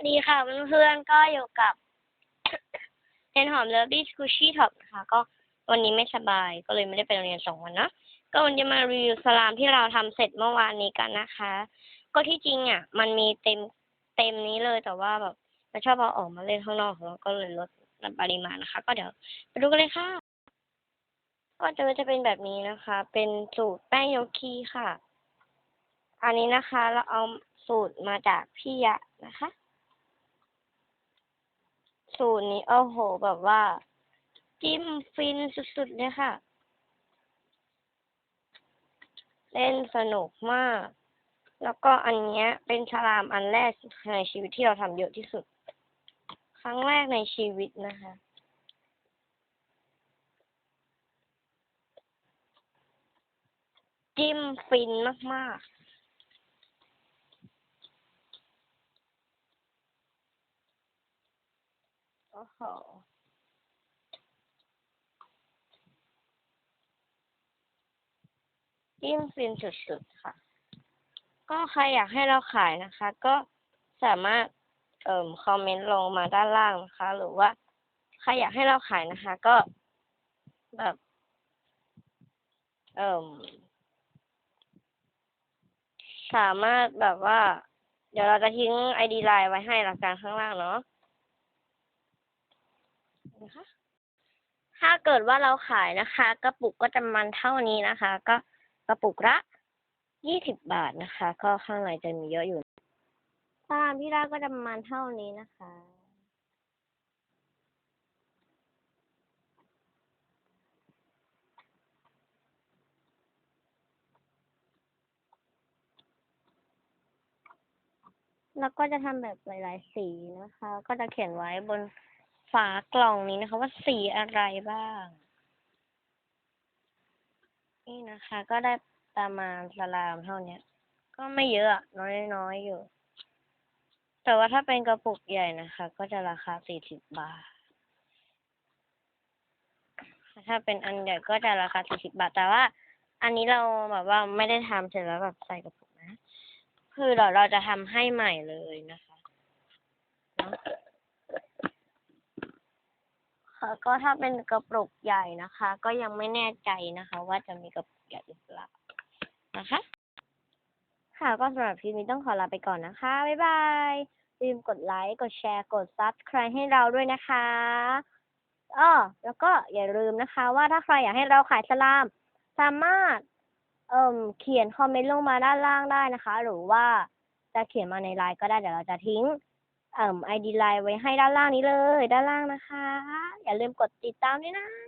สดีค่ะเพื่อนๆก็อยู่กับเทนหอมเลิฟบี้สกูชี่ท็อปนะคะก็วันนี้ไม่สบายก็เลยไม่ได้ไปโรงเรียนสองวันนะก็วันนี้มารีวิวสลามที่เราทำเสร็จเมื่อวานนี้กันนะคะ ก็ที่จริงอะ มันมีเต็มเต็มนี้เลยแต่ว่าแบบมันชอบเอาออกมาเล่นข้างนอกเราก็เลยลดปริมาณนะคะ ก็เดี๋ยวไปดูกันเลยค่ะ ก็จะจะเป็นแบบนี้นะคะ เป็นสูตรแป้งโยคีค่ะ อันนี้นะคะ เราเอาสูตรมาจากพี่ยะนะคะ สูตรนี้โอ้โห แบบว่า จิ้มฟินสุดๆเลยค่ะ เล่นสนุกมาก แล้วก็อันเนี้ย เป็นฉลามอันแรกในชีวิตที่เราทำเยอะที่สุด ครั้งแรกในชีวิตนะคะจิ้มฟินมาก ๆ โอ้โหจิ้มฟินสุดๆค่ะ ก็ใครอยากให้เราขายนะคะ ก็สามารถเอ่มคอมเมนต์ลงมาด้านล่างนะคะ หรือว่าใครอยากให้เราขายนะคะ ก็แบบเอ่มสามารถแบบว่า เดี๋ยวเราจะทิ้งไอดีไลน์ไว้ให้หลักการข้างล่างเนาะ นะคะ ถ้าเกิดว่าเราขายนะคะ กระปุกก็จะมันเท่านี้นะคะ ก็กระปุกละยี่สิบบาทนะคะ ก็ข้างในจะมีเยอะอยู่ตามที่ได้ก็จะประมาณเท่านี้นะคะแล้วก็จะทำแบบหลาย ๆ สีนะคะ ก็จะเขียนไว้บน ฝากล่องนี้นะคะ ว่าสีอะไรบ้าง นี่นะคะ ก็ได้ประมาณสลามเท่านี้ก็ไม่เยอะอะน้อยๆอยู่ แต่ว่าถ้าเป็นกระปุกใหญ่นะคะ ก็จะราคาสี่สิบบาท ถ้าเป็นอันใหญ่ก็จะราคาสี่สิบบาท แต่ว่า อันนี้เราแบบว่าไม่ได้ทำเสร็จแล้วแบบใส่กระปุกนะ คือเราเราจะทำให้ใหม่เลยนะคะ ค่ะ ก็ถ้าเป็นกระปุกใหญ่นะคะ ก็ยังไม่แน่ใจนะคะ ว่าจะมีกระปุกใหญ่หรือเปล่านะคะ ค่ะก็สำหรับคลิปนี้ต้องขอลาไปก่อนนะคะ บ๊ายบายอย่าลืมกดไลค์ กดแชร์ กด subscribe ให้เราด้วยนะคะอ้อแล้วก็อย่าลืมนะคะ ว่าถ้าใครอยากให้เราขายสลาม สามารถ เอ่มเขียนคอมเมนต์ลงมาด้านล่างได้นะคะ หรือว่าจะเขียนมาในไลน์ก็ได้เดี๋ยวเราจะทิ้ง ไอดีไลน์ไว้ให้ด้านล่างนี้เลย ด้านล่างนะคะ อย่าลืมกดติดตามด้วยนะ